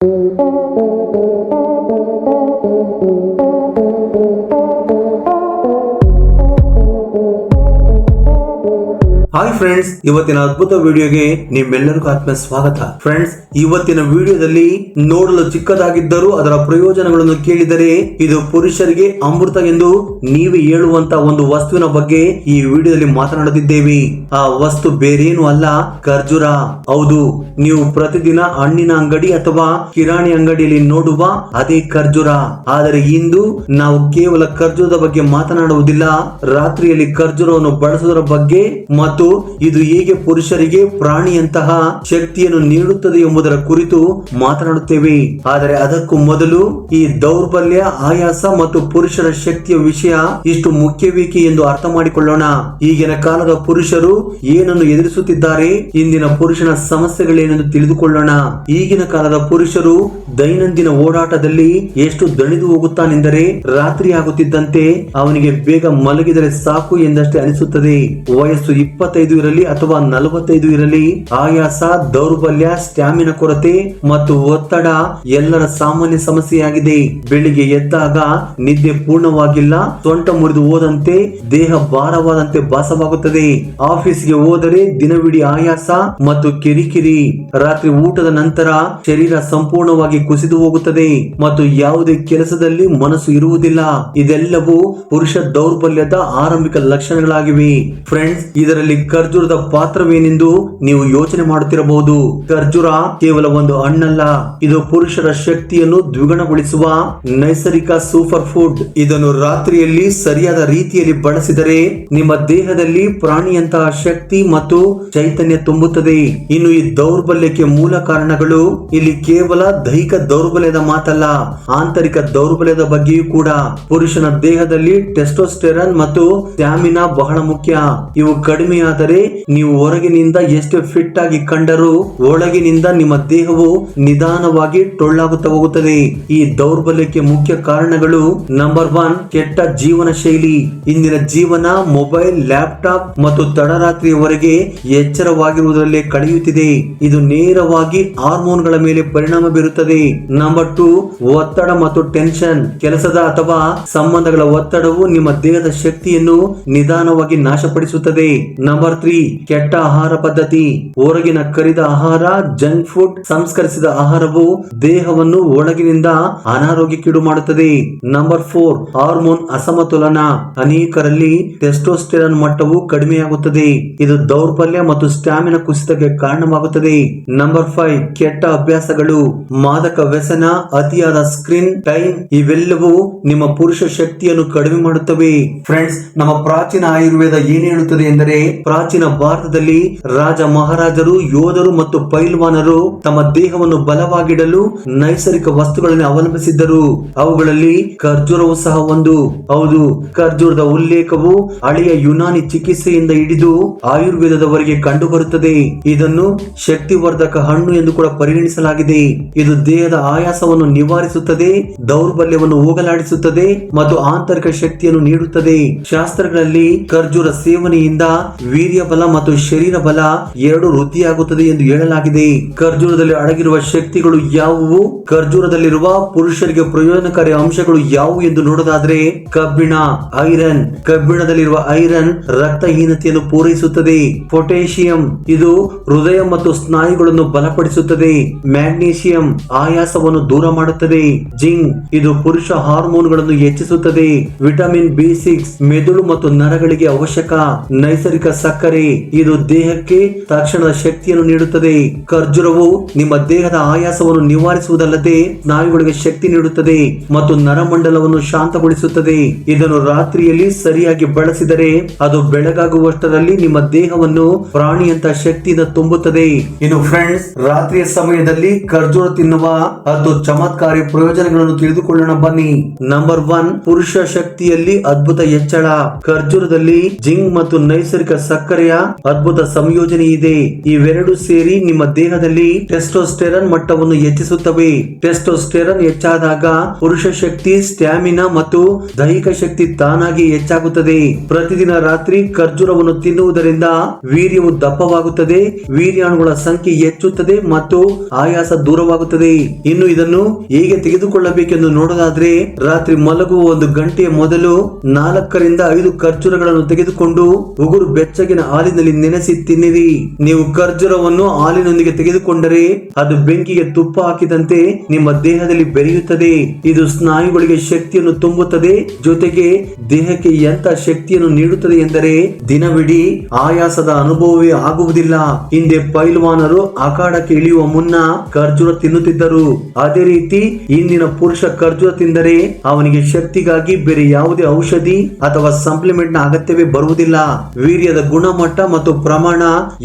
Thank you. Hi friends ಇವತ್ತಿನ ಅದ್ಭುತ ವಿಡಿಯೋಗೆ ನಿಮ್ಮೆಲ್ಲರಿಗೂ ಆತ್ಮ ಸ್ವಾಗತ. ಫ್ರೆಂಡ್ಸ್ ಇವತ್ತಿನ ವಿಡಿಯೋದಲ್ಲಿ ನೋಡಲು ಚಿಕ್ಕದಾಗಿದ್ದರೂ ಅದರ ಪ್ರಯೋಜನಗಳನ್ನು ಕೇಳಿದರೆ ಇದು ಪುರುಷರಿಗೆ ಅಮೃತ ಎಂದು ನೀವೇ ಹೇಳುವಂತ ಒಂದು ವಸ್ತುವಿನ ಬಗ್ಗೆ ಈ ವಿಡಿಯೋದಲ್ಲಿ ಮಾತನಾಡುತ್ತಿದ್ದೇವೆ ಆ ವಸ್ತು ಬೇರೇನು ಅಲ್ಲ, ಖರ್ಜುರ. ಹೌದು, ನೀವು ಪ್ರತಿದಿನ ಹಣ್ಣಿನ ಅಂಗಡಿ ಅಥವಾ ಕಿರಾಣಿ ಅಂಗಡಿಯಲ್ಲಿ ನೋಡುವ ಅದೇ ಖರ್ಜುರ. ಆದರೆ ಇಂದು ನಾವು ಕೇವಲ ಖರ್ಜೂರದ ಬಗ್ಗೆ ಮಾತನಾಡುವುದಿಲ್ಲ, ರಾತ್ರಿಯಲ್ಲಿ ಖರ್ಜುರವನ್ನು ಬಳಸುವುದರ ಬಗ್ಗೆ ಮತ್ತು ಇದು ಹೇಗೆ ಪುರುಷರಿಗೆ ಪ್ರಾಣಿಯಂತಹ ಶಕ್ತಿಯನ್ನು ನೀಡುತ್ತದೆ ಎಂಬುದರ ಕುರಿತು ಮಾತನಾಡುತ್ತೇವೆ. ಆದರೆ ಅದಕ್ಕೂ ಮೊದಲು ಈ ದೌರ್ಬಲ್ಯ, ಆಯಾಸ ಮತ್ತು ಪುರುಷರ ಶಕ್ತಿಯ ವಿಷಯ ಇಷ್ಟು ಮುಖ್ಯವೇಕೆ ಎಂದು ಅರ್ಥ ಮಾಡಿಕೊಳ್ಳೋಣ. ಈಗಿನ ಕಾಲದ ಪುರುಷರು ಏನನ್ನು ಎದುರಿಸುತ್ತಿದ್ದಾರೆ? ಇಂದಿನ ಪುರುಷನ ಸಮಸ್ಯೆಗಳೇನೆಂದು ತಿಳಿದುಕೊಳ್ಳೋಣ. ಈಗಿನ ಕಾಲದ ಪುರುಷರು ದೈನಂದಿನ ಓಡಾಟದಲ್ಲಿ ಎಷ್ಟು ದಣಿದು ಹೋಗುತ್ತಾನೆಂದರೆ ರಾತ್ರಿ ಆಗುತ್ತಿದ್ದಂತೆ ಅವನಿಗೆ ಬೇಗ ಮಲಗಿದರೆ ಸಾಕು ಎಂದಷ್ಟೇ ಅನಿಸುತ್ತದೆ. ವಯಸ್ಸು ಇಪ್ಪತ್ತೈದು ಇರಲಿ ಅಥವಾ ನಲವತ್ತೈದು ಇರಲಿ, ಆಯಾಸ, ದೌರ್ಬಲ್ಯ, ಸ್ಟ್ಯಾಮಿನ ಕೊರತೆ ಮತ್ತು ಒತ್ತಡ ಎಲ್ಲರ ಸಾಮಾನ್ಯ ಸಮಸ್ಯೆಯಾಗಿದೆ. ಬೆಳಿಗ್ಗೆ ಎದ್ದಾಗ ನಿದ್ದೆ ಪೂರ್ಣವಾಗಿಲ್ಲ, ಸೊಂಟ ಮುರಿದು ಹೋದಂತೆ, ದೇಹ ಭಾರವಾದಂತೆ ಭಾಸವಾಗುತ್ತದೆ. ಆಫೀಸ್ಗೆ ಹೋದರೆ ದಿನವಿಡೀ ಆಯಾಸ ಮತ್ತು ಕಿರಿಕಿರಿ. ರಾತ್ರಿ ಊಟದ ನಂತರ ಶರೀರ ಸಂಪೂರ್ಣವಾಗಿ ಕುಸಿದು ಹೋಗುತ್ತದೆ ಮತ್ತು ಯಾವುದೇ ಕೆಲಸದಲ್ಲಿ ಮನಸ್ಸು ಇರುವುದಿಲ್ಲ. ಇದೆಲ್ಲವೂ ಪುರುಷ ದೌರ್ಬಲ್ಯದ ಆರಂಭಿಕ ಲಕ್ಷಣಗಳಾಗಿವೆ. ಫ್ರೆಂಡ್ಸ್, ಇದರಲ್ಲಿ ಖರ್ಜೂರದ ಪಾತ್ರವೇನೆಂದು ನೀವು ಯೋಚನೆ ಮಾಡುತ್ತಿರಬಹುದು. ಖರ್ಜೂರ ಕೇವಲ ಒಂದು ಹಣ್ಣಲ್ಲ. ಇದು ಪುರುಷರ ಶಕ್ತಿಯನ್ನು ದ್ವಿಗುಣಗೊಳಿಸುವ ನೈಸರ್ಗಿಕ ಸೂಪರ್ ಫುಡ್ ಇದನ್ನು ರಾತ್ರಿಯಲ್ಲಿ ಸರಿಯಾದ ರೀತಿಯಲ್ಲಿ ಬಳಸಿದರೆ ನಿಮ್ಮ ದೇಹದಲ್ಲಿ ಪ್ರಾಣಿಯಂತಹ ಶಕ್ತಿ ಮತ್ತು ಚೈತನ್ಯ ತುಂಬುತ್ತದೆ. ಇನ್ನು ಈ ದೌರ್ಬಲ್ಯಕ್ಕೆ ಮೂಲ ಕಾರಣಗಳು ಇಲ್ಲಿ ಕೇವಲ ದೈಹಿಕ ದೌರ್ಬಲ್ಯದ ಮಾತಲ್ಲ, ಆಂತರಿಕ ದೌರ್ಬಲ್ಯದ ಬಗ್ಗೆಯೂ ಕೂಡ. ಪುರುಷನ ದೇಹದಲ್ಲಿ ಟೆಸ್ಟೋಸ್ಟೆರನ್ ಮತ್ತು ಸ್ಟ್ಯಾಮಿನಾ ಬಹಳ ಮುಖ್ಯ. ಇವು ಕಡಿಮೆಯಾದರೆ ನೀವು ಹೊರಗಿನಿಂದ ಎಷ್ಟು ಫಿಟ್ ಆಗಿ ಕಂಡರೂ ಒಳಗಿನಿಂದ ನಿಮ್ಮ ದೇಹವು ನಿಧಾನವಾಗಿ ಟೊಳ್ಳಾಗುತ್ತಾ ಹೋಗುತ್ತದೆ. ಈ ದೌರ್ಬಲ್ಯಕ್ಕೆ ಮುಖ್ಯ ಕಾರಣಗಳು ನಂಬರ್ ಒನ್ ಕೆಟ್ಟ ಜೀವನ ಶೈಲಿ. ಇಂದಿನ ಜೀವನ ಮೊಬೈಲ್ ಲ್ಯಾಪ್ಟಾಪ್ ಮತ್ತು ತಡರಾತ್ರಿಯವರೆಗೆ ಎಚ್ಚರವಾಗಿರುವುದರಲ್ಲೇ ಕಳೆಯುತ್ತಿದೆ. ಇದು ನೇರವಾಗಿ ಹಾರ್ಮೋನ್ಗಳ ಮೇಲೆ ಪರಿಣಾಮ ಬೀರುತ್ತದೆ. ನಂಬರ್ ಟು ಒತ್ತಡ ಮತ್ತು ಟೆನ್ಷನ್ ಕೆಲಸದ ಅಥವಾ ಸಂಬಂಧಗಳ ಒತ್ತಡವು ನಿಮ್ಮ ದೇಹದ ಶಕ್ತಿಯನ್ನು ನಿಧಾನವಾಗಿ ನಾಶಪಡಿಸುತ್ತದೆ. ನಂಬರ್ ತ್ರೀ ಕೆಟ್ಟ ಆಹಾರ ಪದ್ಧತಿ. ಹೊರಗಿನ ಕರಿದ ಆಹಾರ ಜಂಕ್ ಫುಡ್ ಸಂಸ್ಕರಿಸಿದ ಆಹಾರವು ದೇಹವನ್ನು ಒಳಗಿನಿಂದ ಅನಾರೋಗ್ಯಕ್ಕೀಡು ಮಾಡುತ್ತದೆ. ನಂಬರ್ ಫೋರ್ ಹಾರ್ಮೋನ್ ಅಸಮತೋಲನ. ಅನೇಕರಲ್ಲಿ ಟೆಸ್ಟೋಸ್ಟೆರಾನ್ ಮಟ್ಟವು ಕಡಿಮೆಯಾಗುತ್ತದೆ. ಇದು ದೌರ್ಬಲ್ಯ ಮತ್ತು ಸ್ಟ್ಯಾಮಿನ ಕುಸಿತಕ್ಕೆ ಕಾರಣವಾಗುತ್ತದೆ. ನಂಬರ್ ಫೈವ್ ಕೆಟ್ಟ ಅಭ್ಯಾಸಗಳು. ಮಾದಕ ವ್ಯಸನ, ಅತಿಯಾದ ಸ್ಕ್ರೀನ್ ಟೈಮ್ ಇವೆಲ್ಲವೂ ನಿಮ್ಮ ಪುರುಷ ಶಕ್ತಿಯನ್ನು ಕಡಿಮೆ ಮಾಡುತ್ತವೆ. ಫ್ರೆಂಡ್ಸ್ ನಮ್ಮ ಪ್ರಾಚೀನ ಆಯುರ್ವೇದ ಏನು ಹೇಳುತ್ತದೆ ಎಂದರೆ ಪ್ರಾಚೀನ ಭಾರತದಲ್ಲಿ ರಾಜ ಮಹಾರಾಜರು, ಯೋಧರು ಮತ್ತು ಪೈಲ್ವಾನರು ತಮ್ಮ ದೇಹವನ್ನು ಬಲವಾಗಿಡಲು ನೈಸರ್ಗಿಕ ವಸ್ತುಗಳನ್ನು ಅವಲಂಬಿಸಿದ್ದರು. ಅವುಗಳಲ್ಲಿ ಖರ್ಜೂರವು ಸಹ ಒಂದು. ಹೌದು, ಖರ್ಜೂರದ ಉಲ್ಲೇಖವು ಹಳೆಯ ಯುನಾನಿ ಚಿಕಿತ್ಸೆಯಿಂದ ಹಿಡಿದು ಆಯುರ್ವೇದದವರೆಗೆ ಕಂಡುಬರುತ್ತದೆ. ಇದನ್ನು ಶಕ್ತಿವರ್ಧಕ ಹಣ್ಣು ಎಂದು ಕೂಡ ಪರಿಗಣಿಸಲಾಗಿದೆ. ಇದು ದೇಹದ ಆಯಾಸವನ್ನು ನಿವಾರಿಸುತ್ತದೆ, ದೌರ್ಬಲ್ಯವನ್ನು ಹೋಗಲಾಡಿಸುತ್ತದೆ ಮತ್ತು ಆಂತರಿಕ ಶಕ್ತಿಯನ್ನು ನೀಡುತ್ತದೆ. ಶಾಸ್ತ್ರಗಳಲ್ಲಿ ಖರ್ಜೂರ ಸೇವನೆಯಿಂದ ವೀರ್ಯ ಬಲ ಮತ್ತು ಶರೀರ ಬಲ ಎರಡು ವೃದ್ಧಿಯಾಗುತ್ತದೆ ಎಂದು ಹೇಳಲಾಗಿದೆ. ಖರ್ಜೂರದಲ್ಲಿ ಅಡಗಿರುವ ಶಕ್ತಿಗಳು ಯಾವುವು? ಖರ್ಜೂರದಲ್ಲಿರುವ ಪುರುಷರಿಗೆ ಪ್ರಯೋಜನಕಾರಿ ಅಂಶಗಳು ಯಾವುವು ಎಂದು ನೋಡೋದಾದ್ರೆ, ಕಬ್ಬಿಣ, ಐರನ್. ಕಬ್ಬಿಣದಲ್ಲಿರುವ ಐರನ್ ರಕ್ತಹೀನತೆಯನ್ನು ಪೂರೈಸುತ್ತದೆ. ಪೊಟ್ಯಾಷಿಯಂ, ಇದು ಹೃದಯ ಮತ್ತು ಸ್ನಾಯುಗಳನ್ನು ಬಲಪಡಿಸುತ್ತದೆ. ಮ್ಯಾಗ್ನೀಷಿಯಂ ಆಯಾಸವನ್ನು ದೂರ ಮಾಡುತ್ತದೆ. ಜಿಂಕ್, ಇದು ಪುರುಷ ಹಾರ್ಮೋನ್ಗಳನ್ನು ಹೆಚ್ಚಿಸುತ್ತದೆ. ವಿಟಮಿನ್ ಬಿ ಸಿಕ್ಸ್, ಮೆದುಳು ಮತ್ತು ನರಗಳಿಗೆ ಅವಶ್ಯಕ. ನೈಸರ್ಗಿಕ ಸಕ್ಕರೆ, ಇದು ದೇಹಕ್ಕೆ ತಕ್ಷಣದ ಶಕ್ತಿಯನ್ನು ನೀಡುತ್ತದೆ. ಖರ್ಜೂರವು ನಿಮ್ಮ ದೇಹದ ಆಯಾಸವನ್ನು ನಿವಾರಿಸುವುದಲ್ಲದೆ ಸ್ನಾಯುಗಳಿಗೆ ಶಕ್ತಿ ನೀಡುತ್ತದೆ ಮತ್ತು ನರಮಂಡಲವನ್ನು ಶಾಂತಗೊಳಿಸುತ್ತದೆ. ಇದನ್ನು ರಾತ್ರಿಯಲ್ಲಿ ಸರಿಯಾಗಿ ಬಳಸಿದರೆ ಅದು ಬೆಳಗಾಗುವಷ್ಟರಲ್ಲಿ ನಿಮ್ಮ ದೇಹವನ್ನು ಪ್ರಾಣಿಯಂತ ಶಕ್ತಿಯಿಂದ ತುಂಬುತ್ತದೆ. ಇನ್ನು ಫ್ರೆಂಡ್ಸ್ ರಾತ್ರಿಯ ಸಮಯದಲ್ಲಿ ಖರ್ಜೂರ ತಿನ್ನುವ ಹತ್ತು ಚಮತ್ಕಾರಿ ಪ್ರಯೋಜನಗಳನ್ನು ತಿಳಿದುಕೊಳ್ಳೋಣ ಬನ್ನಿ. ನಂಬರ್ ಒನ್ ಪುರುಷ ಶಕ್ತಿಯಲ್ಲಿ ಅದ್ಭುತ ಹೆಚ್ಚಳ. ಖರ್ಜೂರದಲ್ಲಿ ಜಿಂಗ್ ಮತ್ತು ನೈಸರ್ಗಿಕ ಸಕ್ಕರೆಯ ಅದ್ಭುತ ಸಂಯೋಜನೆ ಇದೆ. ಇವೆರಡು ಸೇರಿ ನಿಮ್ಮ ದೇಹದಲ್ಲಿ ಟೆಸ್ಟೋಸ್ಟೆರನ್ ಮಟ್ಟವನ್ನು ಹೆಚ್ಚಿಸುತ್ತವೆ. ಟೆಸ್ಟೋಸ್ಟೆರನ್ ಹೆಚ್ಚಾದಾಗ ಪುರುಷ ಶಕ್ತಿ, ಸ್ಟ್ಯಾಮಿನಾ ಮತ್ತು ದೈಹಿಕ ಶಕ್ತಿ ತಾನಾಗಿ ಹೆಚ್ಚಾಗುತ್ತದೆ. ಪ್ರತಿದಿನ ರಾತ್ರಿ ಖರ್ಜೂರವನ್ನು ತಿನ್ನುವುದರಿಂದ ವೀರ್ಯವು ದಪ್ಪವಾಗುತ್ತದೆ, ವೀರ್ಯಾಣುಗಳ ಸಂಖ್ಯೆ ಹೆಚ್ಚುತ್ತದೆ ಮತ್ತು ಆಯಾಸ ದೂರವಾಗುತ್ತದೆ. ಇನ್ನು ಇದನ್ನು ಹೇಗೆ ತೆಗೆದುಕೊಳ್ಳಬೇಕೆಂದು ನೋಡೋದಾದ್ರೆ, ರಾತ್ರಿ ಮಲಗುವ ಒಂದು ಗಂಟೆಯ ಮೊದಲು ನಾಲ್ಕರಿಂದ ಐದು ಖರ್ಜೂರಗಳನ್ನು ತೆಗೆದುಕೊಂಡು ಉಗುರು ಬೆಚ್ಚಗಿನ ಹಾಲಿನಲ್ಲಿ ನೆನೆಸಿ ತಿನ್ನಿರಿ. ನೀವು ಖರ್ಜೂರವನ್ನು ಹಾಲಿನೊಂದಿಗೆ ತೆಗೆದುಕೊಂಡರೆ ಅದು ಬೆಂಕಿಗೆ ತುಪ್ಪ ಹಾಕಿದಂತೆ ನಿಮ್ಮ ದೇಹದಲ್ಲಿ ಬೆರೆಯುತ್ತದೆ. ಇದು ಸ್ನಾಯುಗಳಿಗೆ ಶಕ್ತಿಯನ್ನು ತುಂಬುತ್ತದೆ. ಜೊತೆಗೆ ದೇಹಕ್ಕೆ ಎಂತ ಶಕ್ತಿಯನ್ನು ನೀಡುತ್ತದೆ ಎಂದರೆ ದಿನವಿಡೀ ಆಯಾಸದ ಅನುಭವವೇ ಆಗುವುದಿಲ್ಲ. ಹಿಂದೆ ಪೈಲ್ವಾನರು ಅಖಾಡಕ್ಕೆ ಇಳಿಯುವ ಮುನ್ನ ಖರ್ಜೂರ ತಿನ್ನುತ್ತಿದ್ದರು. ಅದೇ ರೀತಿ ಇಂದಿನ ಪುರುಷ ಖರ್ಜೂರ ತಿಂದರೆ ಅವನಿಗೆ ಶಕ್ತಿಗಾಗಿ ಬೇರೆ ಯಾವುದೇ ಔಷಧಿ ಅಥವಾ ಸಪ್ಲಿಮೆಂಟ್ನ ಅಗತ್ಯವೇ ಬರುವುದಿಲ್ಲ. ವೀರ್ಯದ ಗುಣಮಟ್ಟ ಮತ್ತು ಪ್ರಮಾಣ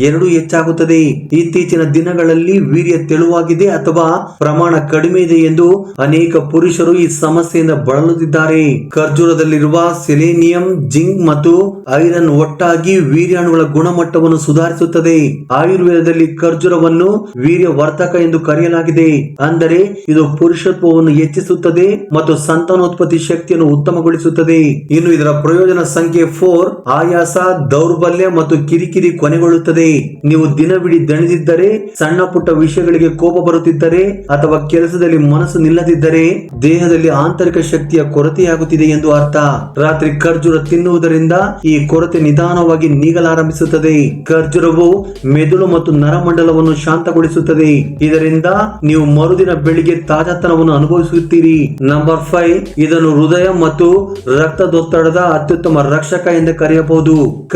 ಎರಡೂ ಹೆಚ್ಚಾಗುತ್ತದೆ. ಇತ್ತೀಚಿನ ದಿನಗಳಲ್ಲಿ ವೀರ್ಯ ತೆಳುವಾಗಿದೆ ಅಥವಾ ಪ್ರಮಾಣ ಕಡಿಮೆ ಇದೆ ಎಂದು ಅನೇಕ ಪುರುಷರು ಈ ಸಮಸ್ಯೆಯಿಂದ ಬಳಲುತ್ತಿದ್ದಾರೆ. ಖರ್ಜೂರದಲ್ಲಿರುವ ಸೆಲೇನಿಯಂ, ಜಿಂಕ್ ಮತ್ತು ಐರನ್ ಒಟ್ಟಾಗಿ ವೀರ್ಯಾಣುಗಳ ಗುಣಮಟ್ಟವನ್ನು ಸುಧಾರಿಸುತ್ತದೆ. ಆಯುರ್ವೇದದಲ್ಲಿ ಖರ್ಜೂರವನ್ನು ವೀರ್ಯ ವರ್ತಕ ಎಂದು ಕರೆಯಲಾಗಿದೆ. ಅಂದರೆ ಇದು ಪುರುಷತ್ವವನ್ನು ಹೆಚ್ಚಿಸುತ್ತದೆ ಮತ್ತು ಸಂತಾನೋತ್ಪತ್ತಿ ಶಕ್ತಿಯನ್ನು ಉತ್ತಮಗೊಳಿಸುತ್ತದೆ. ಇನ್ನು ಇದರ ಪ್ರಯೋಜನ ಸಂಖ್ಯೆ ಫೋರ್. ಆಯಾಸ, ದೌರ್ಬಲ್ಯ ಮತ್ತು ಕಿರಿಕಿರಿ ಕೊನೆಗೊಳ್ಳುತ್ತದೆ. ನೀವು ದಿನವಿಡೀ ದಣಿದಿದ್ದರೆ, ಸಣ್ಣ ಪುಟ್ಟ ವಿಷಯಗಳಿಗೆ ಕೋಪ ಬರುತ್ತಿದ್ದರೆ, ಅಥವಾ ಕೆಲಸದಲ್ಲಿ ಮನಸ್ಸು ನಿಲ್ಲದಿದ್ದರೆ, ದೇಹದಲ್ಲಿ ಆಂತರಿಕ ಶಕ್ತಿಯ ಕೊರತೆಯಾಗುತ್ತಿದೆ ಎಂದು ಅರ್ಥ. ರಾತ್ರಿ ಖರ್ಜೂರ ತಿನ್ನುವುದರಿಂದ ಈ ಕೊರತೆ ನಿಧಾನವಾಗಿ ನೀಗಲಾರಂಭಿಸುತ್ತದೆ ಖರ್ಜೂರವು ಮೆದುಳು ಮತ್ತು ನರಮಂಡಲವನ್ನು ಶಾಂತಗೊಳಿಸುತ್ತದೆ. ಇದರಿಂದ ನೀವು ಮರುದಿನ ಬೆಳಿಗ್ಗೆ ತಾಜಾತನವನ್ನು ಅನುಭವಿಸುತ್ತೀರಿ. ನಂಬರ್ ಫೈವ್, ಇದನ್ನು ಹೃದಯ ಮತ್ತು ರಕ್ತದೊತ್ತಡದ ಅತ್ಯುತ್ತಮ ರಕ್ಷಕ ಎಂದು ಕರೆಯಬಹುದು.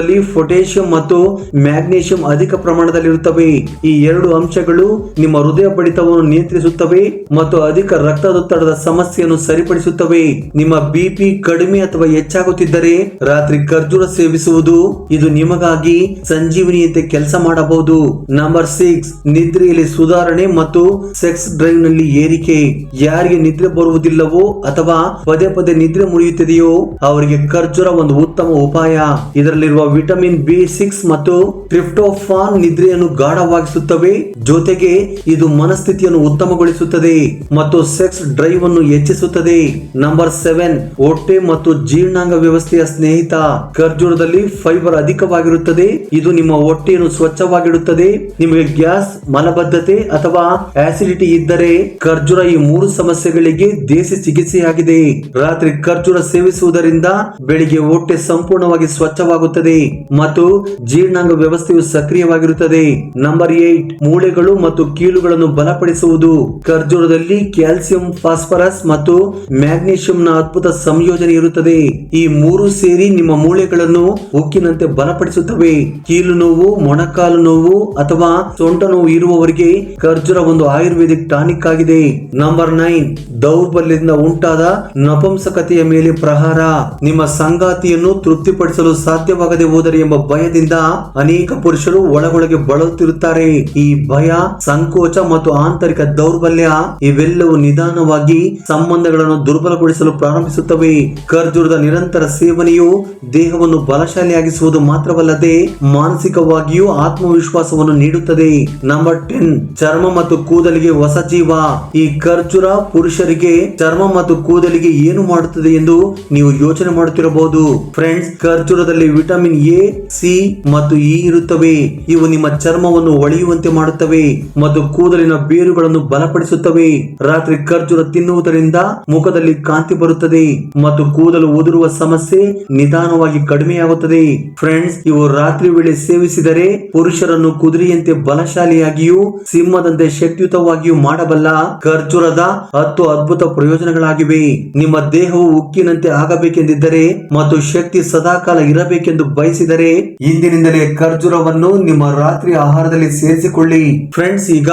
ಖರ್ಜೂರದಲ್ಲಿ ಪೊಟ್ಯಾಷಿಯಂ ಮತ್ತು ಮ್ಯಾಗ್ನೀಷಿಯಂ ಅಧಿಕ ಪ್ರಮಾಣದಲ್ಲಿರುತ್ತವೆ. ಈ ಎರಡು ಅಂಶಗಳು ನಿಮ್ಮ ಹೃದಯ ಬಡಿತವನ್ನು ನಿಯಂತ್ರಿಸುತ್ತವೆ ಮತ್ತು ಅಧಿಕ ರಕ್ತದೊತ್ತಡದ ಸಮಸ್ಯೆಯನ್ನು ಸರಿಪಡಿಸುತ್ತವೆ. ನಿಮ್ಮ ಬಿಪಿ ಕಡಿಮೆ ಅಥವಾ ಹೆಚ್ಚಾಗುತ್ತಿದ್ದರೆ ರಾತ್ರಿ ಖರ್ಜೂರ ಸೇವಿಸುವುದು. ಇದು ನಿಮಗಾಗಿ ಸಂಜೀವಿನಿಯಂತೆ ಕೆಲಸ ಮಾಡಬಹುದು. ನಂಬರ್ ಸಿಕ್ಸ್, ನಿದ್ರೆಯಲ್ಲಿ ಸುಧಾರಣೆ ಮತ್ತು ಸೆಕ್ಸ್ ಡ್ರೈವ್ನಲ್ಲಿ ಏರಿಕೆ. ಯಾರಿಗೆ ನಿದ್ರೆ ಬರುವುದಿಲ್ಲವೋ ಅಥವಾ ಪದೇ ಪದೇ ನಿದ್ರೆ ಮುರಿಯುತ್ತಿದೆಯೋ ಅವರಿಗೆ ಖರ್ಜೂರ ಒಂದು ಉತ್ತಮ ಉಪಾಯ. ಇದರಲ್ಲಿರುವ ವಿಟಮಿನ್ ಬಿ ಸಿಕ್ಸ್ ಮತ್ತು ಟ್ರಿಪ್ಟೋಫಾನ್ ನಿದ್ರೆಯನ್ನು ಗಾಢವಾಗಿಸುತ್ತವೆ. ಜೊತೆಗೆ ಇದು ಮನಸ್ಥಿತಿಯನ್ನು ಉತ್ತಮಗೊಳಿಸುತ್ತದೆ ಮತ್ತು ಸೆಕ್ಸ್ ಡ್ರೈವ್ ಅನ್ನು ಹೆಚ್ಚಿಸುತ್ತದೆ. ನಂಬರ್ ಸೆವೆನ್, ಹೊಟ್ಟೆ ಮತ್ತು ಜೀರ್ಣಾಂಗ ವ್ಯವಸ್ಥೆಯ ಸ್ನೇಹಿತ. ಖರ್ಜೂರದಲ್ಲಿ ಫೈಬರ್ ಅಧಿಕವಾಗಿರುತ್ತದೆ. ಇದು ನಿಮ್ಮ ಹೊಟ್ಟೆಯನ್ನು ಸ್ವಚ್ಛವಾಗಿಡುತ್ತದೆ. ನಿಮಗೆ ಗ್ಯಾಸ್, ಮಲಬದ್ಧತೆ ಅಥವಾ ಆಸಿಡಿಟಿ ಇದ್ದರೆ ಖರ್ಜೂರ ಈ ಮೂರು ಸಮಸ್ಯೆಗಳಿಗೆ ದೇಸಿ ಚಿಕಿತ್ಸೆಯಾಗಿದೆ. ರಾತ್ರಿ ಖರ್ಜೂರ ಸೇವಿಸುವುದರಿಂದ ಬೆಳಿಗ್ಗೆ ಹೊಟ್ಟೆ ಸಂಪೂರ್ಣವಾಗಿ ಸ್ವಚ್ಛವಾಗುತ್ತದೆ. ಮತ್ತು ಜೀರ್ಣಾಂಗ ವ್ಯವಸ್ಥೆಯು ಸಕ್ರಿಯವಾಗಿರುತ್ತದೆ. ನಂಬರ್ ಏಟ್ ಮೂಳೆಗಳು ಮತ್ತು ಕೀಲುಗಳನ್ನು ಬಲಪಡಿಸುವುದು. ಖರ್ಜೂರದಲ್ಲಿ ಕ್ಯಾಲ್ಸಿಯಂ, ಫಾಸ್ಫರಸ್ ಮತ್ತು ಮ್ಯಾಗ್ನೀಷಿಯಂನ ಅದ್ಭುತ ಸಂಯೋಜನೆ ಇರುತ್ತದೆ. ಈ ಮೂರು ಸೇರಿ ನಿಮ್ಮ ಮೂಳೆಗಳನ್ನು ಉಕ್ಕಿನಂತೆ ಬಲಪಡಿಸುತ್ತವೆ. ಕೀಲು ನೋವು, ಮೊಣಕಾಲು ನೋವು ಅಥವಾ ಸೊಂಟ ನೋವು ಇರುವವರಿಗೆ ಖರ್ಜೂರ ಒಂದು ಆಯುರ್ವೇದಿಕ್ ಟಾನಿಕ್ ಆಗಿದೆ. ನಂಬರ್ ನೈನ್ ದೌರ್ಬಲ್ಯದಿಂದ ಉಂಟಾದ ನಪುಂಸಕತೆಯ ಮೇಲೆ ಪ್ರಹಾರ. ನಿಮ್ಮ ಸಂಗಾತಿಯನ್ನು ತೃಪ್ತಿಪಡಿಸಲು ಸಾಧ್ಯವಾಗದೆ ಹೋದರೆ ಎಂಬ ಭಯದಿಂದ ಅನೇಕ ಪುರುಷರು ಒಳಗೊಳಗೆ ಬಳಲುತ್ತಿರುತ್ತಾರೆ. ಈ ಭಯ, ಸಂಕೋಚ ಮತ್ತು ಆಂತರಿಕ ದೌರ್ಬಲ್ಯ ಇವೆಲ್ಲವೂ ನಿಧಾನವಾಗಿ ಸಂಬಂಧಗಳನ್ನು ದುರ್ಬಲಗೊಳಿಸಲು ಪ್ರಾರಂಭಿಸುತ್ತವೆ. ಖರ್ಜೂರದ ನಿರಂತರ ಸೇವನೆಯು ದೇಹವನ್ನು ಬಲಶಾಲಿಯಾಗಿಸುವುದು ಮಾತ್ರವಲ್ಲದೆ ಮಾನಸಿಕವಾಗಿಯೂ ಆತ್ಮವಿಶ್ವಾಸವನ್ನು ನೀಡುತ್ತದೆ. ನಂಬರ್ ಟೆನ್ ಚರ್ಮ ಮತ್ತು ಕೂದಲಿಗೆ ಹೊಸ ಜೀವ. ಈ ಖರ್ಜೂರ ಪುರುಷರಿಗೆ ಚರ್ಮ ಮತ್ತು ಕೂದಲಿಗೆ ಏನು ಮಾಡುತ್ತದೆ ಎಂದು ನೀವು ಯೋಚನೆ ಮಾಡುತ್ತಿರಬಹುದು. ಫ್ರೆಂಡ್ಸ್ ಖರ್ಜೂರದಲ್ಲಿ ವಿಟಮಿನ್ ಎ, ಸಿ ಮತ್ತು ಇ ಇರುತ್ತವೆ. ಇವು ನಿಮ್ಮ ಚರ್ಮವನ್ನು ಹೊಳೆಯುವಂತೆ ಮಾಡುತ್ತವೆ ಮತ್ತು ಕೂದಲಿನ ಬೇರುಗಳನ್ನು ಬಲಪಡಿಸುತ್ತವೆ. ರಾತ್ರಿ ಖರ್ಜೂರ ತಿನ್ನುವುದರಿಂದ ಮುಖದಲ್ಲಿ ಕಾಂತಿ ಬರುತ್ತದೆ ಮತ್ತು ಕೂದಲು ಉದುರುವ ಸಮಸ್ಯೆ ನಿಧಾನವಾಗಿ ಕಡಿಮೆಯಾಗುತ್ತದೆ. ಫ್ರೆಂಡ್ಸ್, ಇವು ರಾತ್ರಿ ವೇಳೆ ಸೇವಿಸಿದರೆ ಪುರುಷರನ್ನು ಕುದುರೆಯಂತೆ ಬಲಶಾಲಿಯಾಗಿಯೂ ಸಿಂಹದಂತೆ ಶಕ್ತಿಯುತವಾಗಿಯೂ ಮಾಡಬಲ್ಲ ಖರ್ಜೂರದ ಹತ್ತು ಅದ್ಭುತ ಪ್ರಯೋಜನಗಳಾಗಿವೆ. ನಿಮ್ಮ ದೇಹವು ಉಕ್ಕಿನಂತೆ ಆಗಬೇಕೆಂದಿದ್ದರೆ ಮತ್ತು ಶಕ್ತಿ ಸದಾಕಾಲ ಇರಬೇಕೆಂದು ಬಯಸಿದರೆ ಇಂದಿನಿಂದಲೇ ಖರ್ಜೂರವನ್ನು ನಿಮ್ಮ ರಾತ್ರಿ ಆಹಾರದಲ್ಲಿ ಸೇರಿಸಿಕೊಳ್ಳಿ. ಫ್ರೆಂಡ್ಸ್, ಈಗ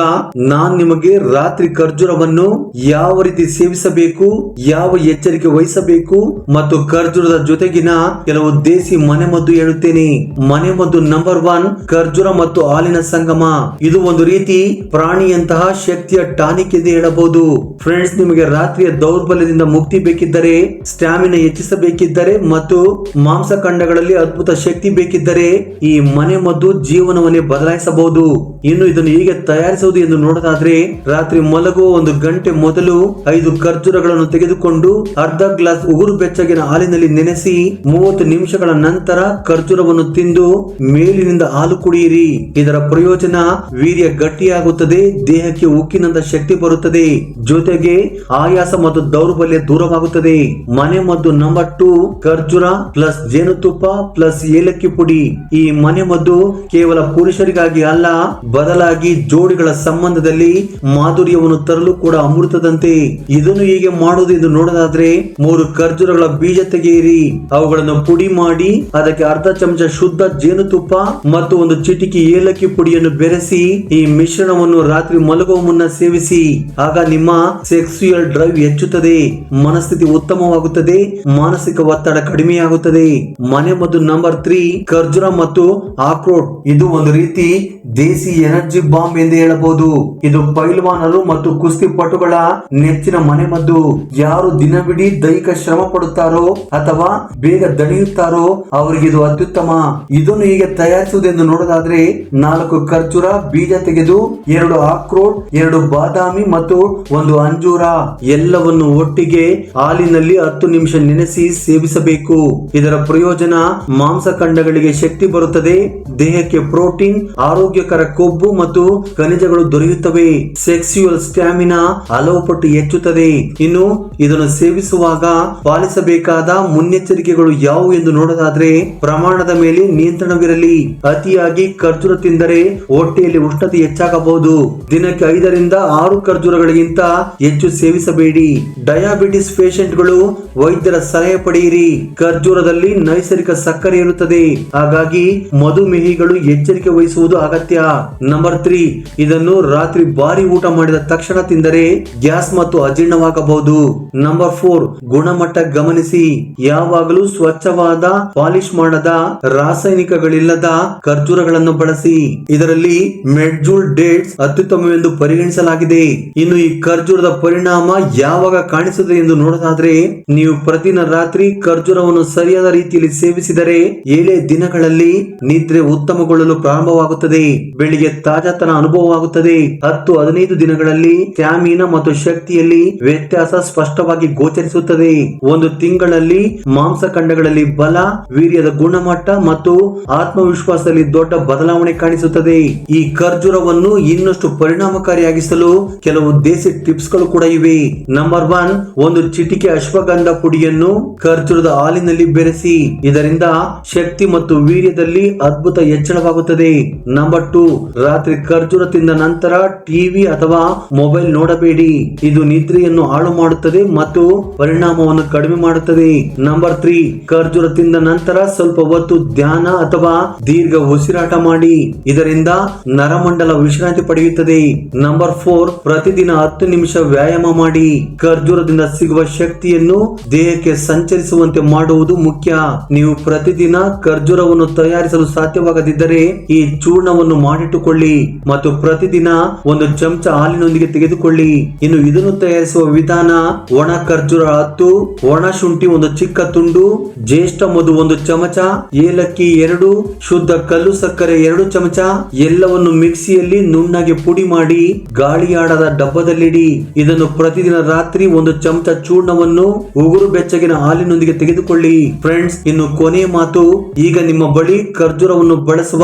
ನಾನ್ ನಿಮಗೆ ರಾತ್ರಿ ಖರ್ಜೂರವನ್ನು ಯಾವ ರೀತಿ ಸೇವಿಸಬೇಕು, ಯಾವ ಎಚ್ಚರಿಕೆ ವಹಿಸಬೇಕು ಮತ್ತು ಖರ್ಜೂರದ ಜೊತೆಗಿನ ಕೆಲವು ದೇಸಿ ಮನೆಮದ್ದು ಹೇಳುತ್ತೇನೆ. ಮನೆಮದ್ದು ನಂಬರ್ ಒನ್ ಖರ್ಜೂರ ಮತ್ತು ಹಾಲಿನ ಸಂಗಮ. ಇದು ಒಂದು ರೀತಿ ಪ್ರಾಣಿಯಂತಹ ಶಕ್ತಿಯ ಟಾನಿಕ್ ಎಂದು ಹೇಳಬಹುದು. ಫ್ರೆಂಡ್ಸ್, ನಿಮಗೆ ರಾತ್ರಿಯ ದೌರ್ಬಲ್ಯದಿಂದ ಮುಕ್ತಿ ಬೇಕಿದ್ದರೆ ಸ್ಟಾಮಿನಾ ಹೆಚ್ಚಿಸಬೇಕಿದ್ದರೆ ಮತ್ತು ಮಾಂಸಖಂಡಗಳಲ್ಲಿ ಅದ್ಭುತ ಶಕ್ತಿ ಬೇಕಿದ್ದರೆ ಈ ಮನೆ ಮದ್ದು ಜೀವನವನ್ನೇ ಬದಲಾಯಿಸಬಹುದು. ಇನ್ನು ಇದನ್ನು ಹೇಗೆ ತಯಾರಿಸುವುದು ಎಂದು ನೋಡೋದಾದ್ರೆ, ರಾತ್ರಿ ಮಲಗುವ ಒಂದು ಗಂಟೆ ಮೊದಲು ಐದು ಖರ್ಜೂರಗಳನ್ನು ತೆಗೆದುಕೊಂಡು ಅರ್ಧ ಗ್ಲಾಸ್ ಉಗುರು ಬೆಚ್ಚಗಿನ ಹಾಲಿನಲ್ಲಿ ನೆನೆಸಿ ಮೂವತ್ತು ನಿಮಿಷಗಳ ನಂತರ ಖರ್ಜೂರವನ್ನು ತಿಂದು ಮೇಲಿನಿಂದ ಹಾಲು ಕುಡಿಯಿರಿ. ಇದರ ಪ್ರಯೋಜನ ವೀರ್ಯ ಗಟ್ಟಿಯಾಗುತ್ತದೆ, ದೇಹಕ್ಕೆ ಉಕ್ಕಿನಂತ ಶಕ್ತಿ ಬರುತ್ತದೆ. ಜೊತೆಗೆ ಆಯಾಸ ಮತ್ತು ದೌರ್ಬಲ್ಯ ದೂರವಾಗುತ್ತದೆ. ಮನೆ ಮದ್ದು ನಂಬರ್ ಟೂ ಖರ್ಜೂರ ಪ್ಲಸ್ ಜೇನುತುಪ್ಪ ಪ್ಲಸ್ ಏಲಕ್ಕಿ ಪುಡಿ ಈ ಮನೆ ಮದ್ದು ಕೇವಲ ಪುರುಷರಿಗಾಗಿ ಅಲ್ಲ, ಬದಲಾಗಿ ಜೋಡಿಗಳ ಸಂಬಂಧದಲ್ಲಿ ಮಾಧುರ್ಯವನ್ನು ತರಲು ಕೂಡ ಅಮೃತದಂತೆ. ಇದನ್ನು ಹೀಗೆ ಮಾಡುವುದು ಎಂದು ನೋಡೋದಾದ್ರೆ, ಮೂರು ಖರ್ಜೂರಗಳ ಬೀಜ ತೆಗೆಯಿರಿ. ಅವುಗಳನ್ನು ಪುಡಿ ಮಾಡಿ, ಅದಕ್ಕೆ ಅರ್ಧ ಚಮಚ ಶುದ್ಧ ಜೇನುತುಪ್ಪ ಮತ್ತು ಒಂದು ಚಿಟಿಕಿ ಏಲಕ್ಕಿ ಪುಡಿಯನ್ನು ಬೆರೆಸಿ, ಈ ಮಿಶ್ರಣವನ್ನು ರಾತ್ರಿ ಮಲಗುವ ಮುನ್ನ ಸೇವಿಸಿ. ಆಗ ನಿಮ್ಮ ಸೆಕ್ಸುಯಲ್ ಡ್ರೈವ್ ಹೆಚ್ಚುತ್ತದೆ, ಮನಸ್ಥಿತಿ ಉತ್ತಮವಾಗುತ್ತದೆ, ಮಾನಸಿಕ ಒತ್ತಡ ಕಡಿಮೆಯಾಗುತ್ತದೆ. ಮನೆ ಮದ್ದು ನಂಬರ್ ತ್ರೀ ಖರ್ಜುರ ಮತ್ತು ಆಕ್ರೋಟ್. ಇದು ಒಂದು ರೀತಿ ದೇಸಿ ಎನರ್ಜಿ ಬಾಂಬ್ ಎಂದು ಹೇಳಬಹುದು. ಇದು ಪೈಲ್ವಾನರು ಮತ್ತು ಕುಸ್ತಿಪಟುಗಳ ನೆಚ್ಚಿನ ಮನೆ ಮದ್ದು ಯಾರು ದಿನವಿಡೀ ದೈಹಿಕ ಶ್ರಮ ಪಡುತ್ತಾರೋ ಅಥವಾ ಬೇಗ ದಣಿಯುತ್ತಾರೋ ಅವರಿಗೆ ಇದು ಅತ್ಯುತ್ತಮ. ಇದನ್ನು ಹೀಗೆ ತಯಾರಿಸುವುದೆಂದು ನೋಡೋದಾದ್ರೆ ನಾಲ್ಕು ಖರ್ಜೂರ, ಬೀಜ ತೆಗೆದು, ಎರಡು ಆಕ್ರೋಟ್, ಎರಡು ಬಾದಾಮಿ ಮತ್ತು ಒಂದು ಅಂಜೂರ. ಎಲ್ಲವನ್ನು ಒಟ್ಟಿಗೆ ಹಾಲಿನಲ್ಲಿ ಹತ್ತು ನಿಮಿಷ ನೆನೆಸಿ ಸೇವಿಸಬೇಕು. ಇದರ ಪ್ರಯೋಜನ ಮಾಂಸಖಂಡಗಳಿಗೆ ಶಕ್ತಿ ಬರುತ್ತದೆ. ದೇಹಕ್ಕೆ ಪ್ರೋಟೀನ್, ಆರೋಗ್ಯಕರ ಕೊಬ್ಬು ಮತ್ತು ಖನಿಜಗಳು ದೊರೆಯುತ್ತವೆ. ಸೆಕ್ಸುಯಲ್ ಸ್ಟ್ಯಾಮಿನಾ ಹಲವು ಪಟ್ಟು ಹೆಚ್ಚುತ್ತದೆ. ಇನ್ನು ಇದನ್ನು ಸೇವಿಸುವಾಗ ಪಾಲಿಸಬೇಕಾದ ಮುನ್ನೆಚ್ಚರಿಕೆಗಳು ಯಾವುವು ಎಂದು ನೋಡೋದಾದ್ರೆ, ಪ್ರಮಾಣದ ಮೇಲೆ ನಿಯಂತ್ರಣವಿರಲಿ. ಅತಿಯಾಗಿ ಖರ್ಜೂರ ತಿಂದರೆ ಹೊಟ್ಟೆಯಲ್ಲಿ ಉಷ್ಣತೆ ಹೆಚ್ಚಾಗಬಹುದು. ದಿನಕ್ಕೆ ಐದರಿಂದ ಆರು ಖರ್ಜೂರಗಳಿಗಿಂತ ಹೆಚ್ಚು ಸೇವಿಸಬೇಡಿ. ಡಯಾಬಿಟಿಸ್ ಪೇಷಂಟ್ಗಳು ವೈದ್ಯರ ಸಲಹೆ ಪಡೆಯಿರಿ. ಖರ್ಜೂರದಲ್ಲಿ ನೈಸರ್ಗಿಕ ಸಕ್ಕರೆ ಇರುತ್ತದೆ. ಹಾಗಾಗಿ ಮಧುಮೇಹಿಗಳು ಎಚ್ಚರಿಕೆ ವಹಿಸುವುದು ಅಗತ್ಯ. ನಂಬರ್ ತ್ರೀ ಇದನ್ನು ರಾತ್ರಿ ಭಾರಿ ಊಟ ಮಾಡಿದ ತಕ್ಷಣ ತಿಂದರೆ ಗ್ಯಾಸ್ ಮತ್ತು ಅಜೀರ್ಣವಾಗಬಹುದು. ನಂಬರ್ ಫೋರ್ ಗುಣಮಟ್ಟ ಗಮನಿಸಿ. ಯಾವಾಗಲೂ ಸ್ವಚ್ಛವಾದ, ಪಾಲಿಶ್ ಮಾಡದ, ರಾಸಾಯನಿಕಗಳಿಲ್ಲದ ಖರ್ಜೂರಗಳನ್ನು ಬಳಸಿ. ಇದರಲ್ಲಿ ಮೆಡ್ಜೂಲ್ ಡೇಟ್ಸ್ ಅತ್ಯುತ್ತಮವೆಂದು ಪರಿಗಣಿಸಲಾಗಿದೆ. ಇನ್ನು ಈ ಖರ್ಜೂರದ ಪರಿಣಾಮ ಯಾವಾಗ ಕಾಣಿಸುತ್ತದೆ ಎಂದು ನೋಡೋದಾದ್ರೆ, ನೀವು ಪ್ರತಿದಿನ ರಾತ್ರಿ ಖರ್ಜೂರವನ್ನು ಸರಿಯಾದ ರೀತಿಯಲ್ಲಿ ಸೇವಿಸಿದರೆ ಏಳೇ ದಿನಗಳಲ್ಲಿ ನಿದ್ರೆ ಉತ್ತಮಗೊಳ್ಳಲು ಪ್ರಾರಂಭವಾಗುತ್ತದೆ. ಬೆಳಿಗ್ಗೆ ತಾಜಾತನ ಅನುಭವವಾಗುತ್ತದೆ. ಹತ್ತು ಹದಿನೈದು ದಿನಗಳಲ್ಲಿ ಸ್ಟ್ಯಾಮಿನ ಮತ್ತು ಶಕ್ತಿಯಲ್ಲಿ ವ್ಯತ್ಯಾಸ ಸ್ಪಷ್ಟವಾಗಿ ಗೋಚರಿಸುತ್ತದೆ. ಒಂದು ತಿಂಗಳಲ್ಲಿ ಮಾಂಸಖಂಡಗಳಲ್ಲಿ ಬಲ, ವೀರ್ಯದ ಗುಣಮಟ್ಟ ಮತ್ತು ಆತ್ಮವಿಶ್ವಾಸದಲ್ಲಿ ದೊಡ್ಡ ಬದಲಾವಣೆ ಕಾಣಿಸುತ್ತದೆ. ಈ ಖರ್ಜೂರವನ್ನು ಇನ್ನಷ್ಟು ಪರಿಣಾಮಕಾರಿಯಾಗಿಸಲು ಕೆಲವು ದೇಸಿ ಟಿಪ್ಸ್ಗಳು ಕೂಡ ಇವೆ. ನಂಬರ್ ಒನ್, ಒಂದು ಚಿಟಿಕೆ ಅಶ್ವಗಂಧ ಪುಡಿಯನ್ನು ಖರ್ಜೂರದ ಹಾಲಿನಲ್ಲಿ ಬೆರೆಸಿ, ಇದರಿಂದ ಶಕ್ತಿ ಮತ್ತು ವೀರ್ಯದಲ್ಲಿ ಅದ್ಭುತ ಹೆಚ್ಚಳವಾಗುತ್ತದೆ. ನಂಬರ್ ಟು ರಾತ್ರಿ ಖರ್ಜೂರ ತಿಂದ ನಂತರ ಟಿವಿ ಅಥವಾ ಮೊಬೈಲ್ ನೋಡಬೇಡಿ. ಇದು ನಿದ್ರೆಯನ್ನು ಹಾಳು ಮಾಡುತ್ತದೆ ಮತ್ತು ಪರಿಣಾಮವನ್ನು ಕಡಿಮೆ ಮಾಡುತ್ತದೆ. ನಂಬರ್ ತ್ರೀ ಖರ್ಜೂರ ತಿಂದ ನಂತರ ಸ್ವಲ್ಪ ಹೊತ್ತು ಧ್ಯಾನ ಅಥವಾ ದೀರ್ಘ ಉಸಿರಾಟ ಮಾಡಿ, ಇದರಿಂದ ನರಮಂಡಲ ವಿಶ್ರಾಂತಿ ಪಡೆಯುತ್ತದೆ. ನಂಬರ್ ಫೋರ್ ಪ್ರತಿದಿನ ಹತ್ತು ನಿಮಿಷ ವ್ಯಾಯಾಮ ಮಾಡಿ, ಖರ್ಜೂರದಿಂದ ಸಿಗುವ ಶಕ್ತಿಯನ್ನು ದೇಹಕ್ಕೆ ಸಂಚರಿಸುವಂತೆ ಮಾಡುವುದು ಮುಖ್ಯ. ನೀವು ಪ್ರತಿದಿನ ಖರ್ಜೂರವನ್ನು ತಯಾರಿಸಲು ಸಾಧ್ಯವಾಗದಿದ್ದರೆ ಈ ಚೂರ್ಣವನ್ನು ಮಾಡಿಟ್ಟುಕೊಳ್ಳಿ ಮತ್ತು ಪ್ರತಿದಿನ ಒಂದು ಚಮಚ ಹಾಲಿನೊಂದಿಗೆ ತೆಗೆದುಕೊಳ್ಳಿ. ಇನ್ನು ಇದನ್ನು ತಯಾರಿಸುವ ವಿಧಾನ ಒಣ ಖರ್ಜೂರ ಹತ್ತು, ಒಣ ಶುಂಠಿ ಒಂದು ಚಿಕ್ಕ ತುಂಡು, ಜ್ಯೇಷ್ಠ ಮಧು ಒಂದು ಚಮಚ, ಏಲಕ್ಕಿ ಎರಡು, ಶುದ್ಧ ಕಲ್ಲು ಸಕ್ಕರೆ ಎರಡು ಚಮಚ, ಎಲ್ಲವನ್ನು ಮಿಕ್ಸಿಯಲ್ಲಿ ನುಣ್ಣಗೆ ಪುಡಿ ಮಾಡಿ ಗಾಳಿಯಾಡದ ಡಬ್ಬದಲ್ಲಿಡಿ. ಇದನ್ನು ಪ್ರತಿದಿನ ರಾತ್ರಿ ಒಂದು ಚಮಚ ಚೂರ್ಣವನ್ನು ಉಗುರು ಬೆಚ್ಚಗಿನ ಹಾಲಿನೊಂದಿಗೆ ತೆಗೆದುಕೊಳ್ಳಿ. ಫ್ರೆಂಡ್ಸ್ ಇನ್ನು ಕೊನೆಯ ಮಾತು, ಈಗ ನಿಮ್ಮ ಬಳಿ ಖರ್ಜೂರವನ್ನು ಬಳಸುವ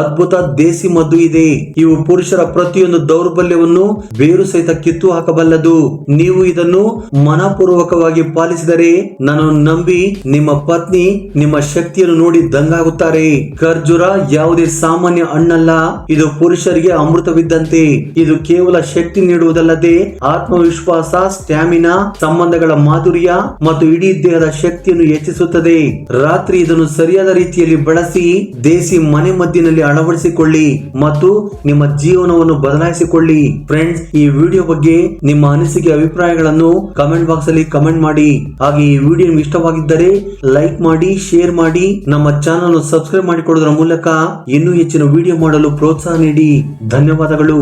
ಅದ್ಭುತ ದೇಸಿ ಮದ್ದು ಇದೆ. ಇವು ಪುರುಷರ ಪ್ರತಿಯೊಂದು ದೌರ್ಬಲ್ಯವನ್ನು ಬೇರು ಸಹಿತ ಕಿತ್ತು ಹಾಕಬಲ್ಲದು. ನೀವು ಇದನ್ನು ಮನಪೂರ್ವಕವಾಗಿ ಪಾಲಿಸಿದರೆ ನಾನು ನಂಬಿ ನಿಮ್ಮ ಪತ್ನಿ ನಿಮ್ಮ ಶಕ್ತಿಯನ್ನು ನೋಡಿ ದಂಗಾಗುತ್ತಾರೆ. ಖರ್ಜೂರ ಯಾವುದೇ ಸಾಮಾನ್ಯ ಹಣ್ಣಲ್ಲ, ಇದು ಪುರುಷರಿಗೆ ಅಮೃತವಿದ್ದಂತೆ. ಇದು ಕೇವಲ ಶಕ್ತಿ ನೀಡುವುದಲ್ಲದೆ ಆತ್ಮವಿಶ್ವಾಸ, ಸ್ಟ್ಯಾಮಿನಾ, ಸಂಬಂಧಗಳ ಮಾಧುರ್ಯ ಮತ್ತು ಇಡೀ ದೇಹದ ಶಕ್ತಿಯನ್ನು ಹೆಚ್ಚಿಸುತ್ತದೆ. ರಾತ್ರಿ ಇದನ್ನು ಸರಿಯಾದ ರೀತಿಯಲ್ಲಿ ಬಳಸಿ, ದೇಸಿ ಮನೆ ಮದ್ದಿನಲ್ಲಿ ಅಳವಡಿಸಿಕೊಳ್ಳಿ ಮತ್ತು ನಿಮ್ಮ ಜೀವನವನ್ನು ಬದಲಾಯಿಸಿಕೊಳ್ಳಿ. ಫ್ರೆಂಡ್ಸ್ ಈ ವಿಡಿಯೋ ಬಗ್ಗೆ ನಿಮ್ಮ ಅನಿಸಿಕೆ, ಅಭಿಪ್ರಾಯಗಳನ್ನು ಕಮೆಂಟ್ ಬಾಕ್ಸ್ ಅಲ್ಲಿ ಕಮೆಂಟ್ ಮಾಡಿ. ಹಾಗೆ ಈ ವಿಡಿಯೋ ನಿಮ್ಗೆ ಇಷ್ಟವಾಗಿದ್ದರೆ ಲೈಕ್ ಮಾಡಿ ಶೇರ್ ಮಾಡಿ, ನಮ್ಮ ಚಾನಲ್ ಸಬ್ಸ್ಕ್ರೈಬ್ ಮಾಡಿಕೊಳ್ಳುವುದರ ಮೂಲಕ ಇನ್ನೂ ಹೆಚ್ಚಿನ ವಿಡಿಯೋ ಮಾಡಲು ಪ್ರೋತ್ಸಾಹ ನೀಡಿ. ಧನ್ಯವಾದಗಳು.